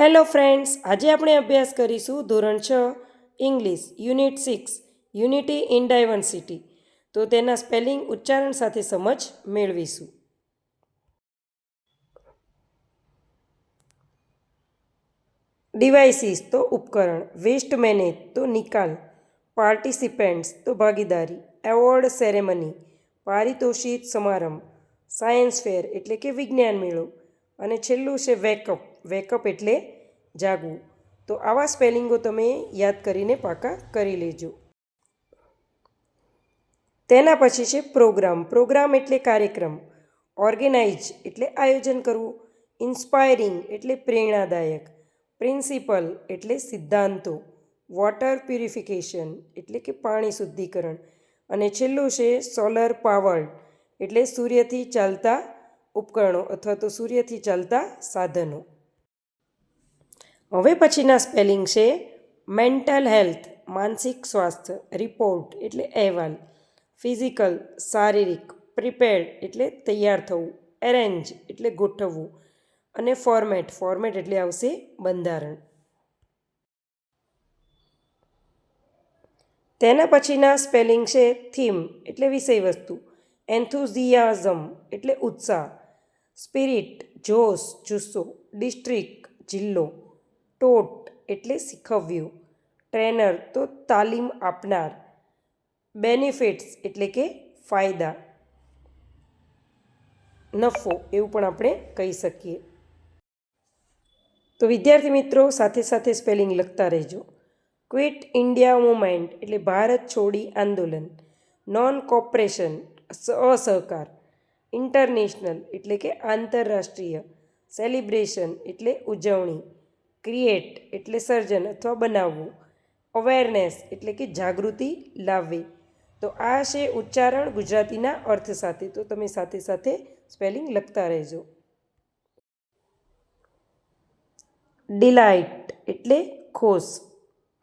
Hello friends આજે આપણે અભ્યાસ કરીશું ધોરણ છ English unit six unity in diversity તો તેના સ્પેલિંગ ઉચ્ચારણ સાથે સમજ મેળવીશું. ડિવાઇસીસ તો ઉપકરણ વેસ્ટ મેનેજ તો નિકાલ પાર્ટિસિપેન્ટ્સ તો ભાગીદારી એવોર્ડ સેરેમની પારિતોષિક સમારંભ સાયન્સ ફેર એટલે કે વિજ્ઞાન મેળો, અને છેલ્લું છે વેકઅપ વેકઅપ એટલે જાગવું. તો આવા સ્પેલિંગો તમે યાદ કરીને પાકા કરી લેજો. તેના પછી છે પ્રોગ્રામ. પ્રોગ્રામ એટલે કાર્યક્રમ. ઓર્ગેનાઇઝ એટલે આયોજન કરવું. ઇન્સ્પાયરિંગ એટલે પ્રેરણાદાયક. પ્રિન્સિપલ એટલે સિદ્ધાંતો. વોટર પ્યુરિફિકેશન એટલે કે પાણી શુદ્ધિકરણ. અને છેલ્લું છે સોલર પાવર્ડ એટલે સૂર્યથી ચાલતા ઉપકરણો અથવા તો સૂર્યથી ચાલતા સાધનો. હવે પછીના સ્પેલિંગ છે મેન્ટલ હેલ્થ, માનસિક સ્વાસ્થ્ય, રિપોર્ટ એટલે અહેવાલ, ફિઝિકલ, શારીરિક, પ્રિપેર્ડ એટલે તૈયાર થવું, એરેન્જ એટલે ગોઠવવું અને ફોર્મેટ ફોર્મેટ એટલે આવશે બંધારણ. તેના પછીના સ્પેલિંગ છે થીમ એટલે વિષય વસ્તુ એન્થુઝિયાઝમ એટલે ઉત્સાહ, સ્પિરિટ, જોશ, જુસ્સો, ડિસ્ટ્રિક્ટ, જિલ્લો. ટોટ એટલે શીખવ્યું. ટ્રેનર તો તાલીમ આપનાર. બેનિફિટ્સ એટલે કે ફાયદા. નફો એવું પણ આપણે કહી શકીએ. તો વિદ્યાર્થી મિત્રો, સાથે સાથે સ્પેલિંગ લખતા રહેજો. ક્વિટ ઇન્ડિયા મુમેન્ટ એટલે ભારત છોડી આંદોલન. Non cooperation અસહકાર. ઇન્ટરનેશનલ એટલે કે આંતરરાષ્ટ્રીય. સેલિબ્રેશન એટલે ઉજવણી. ક્રિએટ એટલે સર્જન અથવા બનાવવું. અવેરનેસ એટલે કે જાગૃતિ લાવવી. તો આ છે ઉચ્ચારણ ગુજરાતીના અર્થ સાથે. તો તમે સાથે સાથે સ્પેલિંગ લખતા રહેજો. ડિલાઇટ એટલે ખોશ.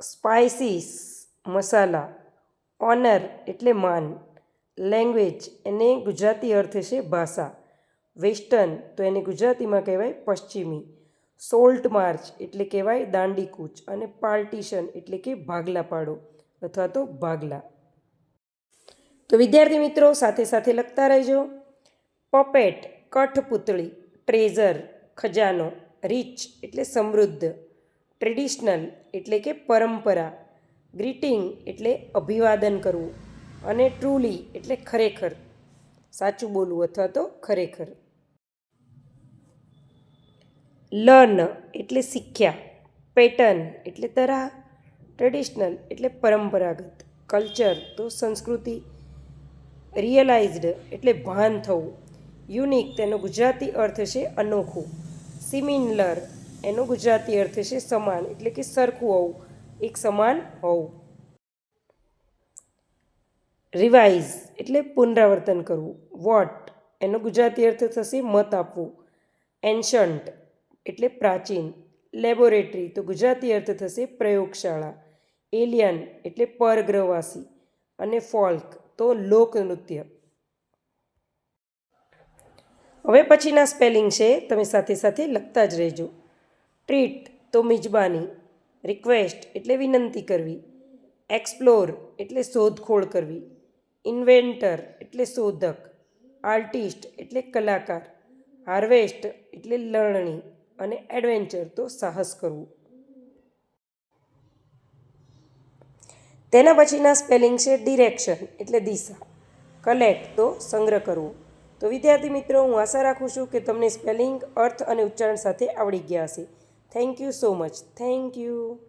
સ્પાઇસીસ મસાલા. ઓનર એટલે માન. લેંગ્વેજ એને ગુજરાતી અર્થ છે ભાષા. વેસ્ટર્ન તો એને ગુજરાતીમાં કહેવાય પશ્ચિમી. સોલ્ટ માર્ચ એટલે કહેવાય દાંડીકૂચ અને પાર્ટીશન એટલે કે ભાગલા પાડો અથવા તો ભાગલા. તો વિદ્યાર્થી મિત્રો, સાથે સાથે લખતા રહેજો. પપેટ, કઠપુતળી, ટ્રેઝર, ખજાનો, રીચ એટલે સમૃદ્ધ. ટ્રેડિશનલ એટલે કે પરંપરા. ગ્રીટિંગ એટલે અભિવાદન કરવું અને ટ્રુલી એટલે ખરેખર. સાચું બોલવું અથવા તો ખરેખર. લર્ન એટલે શીખ્યા, પેટર્ન એટલે તરાહ ટ્રેડિશનલ એટલે પરંપરાગત, કલ્ચર તો સંસ્કૃતિ, રિયલાઇઝડ એટલે ભાન થવું, યુનિક તેનો ગુજરાતી અર્થ છે અનોખું, સિમિલર એનો ગુજરાતી અર્થ છે સમાન એટલે કે સરખું હોવું, એક સમાન હોવું. રિવાઇઝ એટલે પુનરાવર્તન કરવું, વોટ એનો ગુજરાતી અર્થ થશે મત આપવું, એન્શન્ટ એટલે પ્રાચીન, લેબોરેટરી, તો ગુજરાતી અર્થ થશે પ્રયોગશાળા, એલિયન એટલે પરગ્રહવાસી અને ફોલ્ક, તો લોકનૃત્ય. હવે પછીના સ્પેલિંગ છે, તમે સાથે સાથે લખતા જ રહેજો. ટ્રીટ, તો મિજબાની. રિક્વેસ્ટ, એટલે વિનંતી કરવી. એક્સપ્લોર, એટલે શોધખોળ કરવી. ઇન્વેન્ટર, એટલે શોધક. આર્ટિસ્ટ, એટલે કલાકાર. હાર્વેસ્ટ, એટલે લણણી. અને એડવેન્ચર તો સાહસ કરવું. તેના પછીના સ્પેલિંગ છે ડિરેક્શન, એટલે દિશા. કલેક્ટ તો સંગ્રહ કરવો. તો વિદ્યાર્થી મિત્રો, હું આશા રાખું છું કે તમને સ્પેલિંગ, અર્થ અને ઉચ્ચારણ સાથે આવડી ગયા હશે. Thank you so much. Thank you.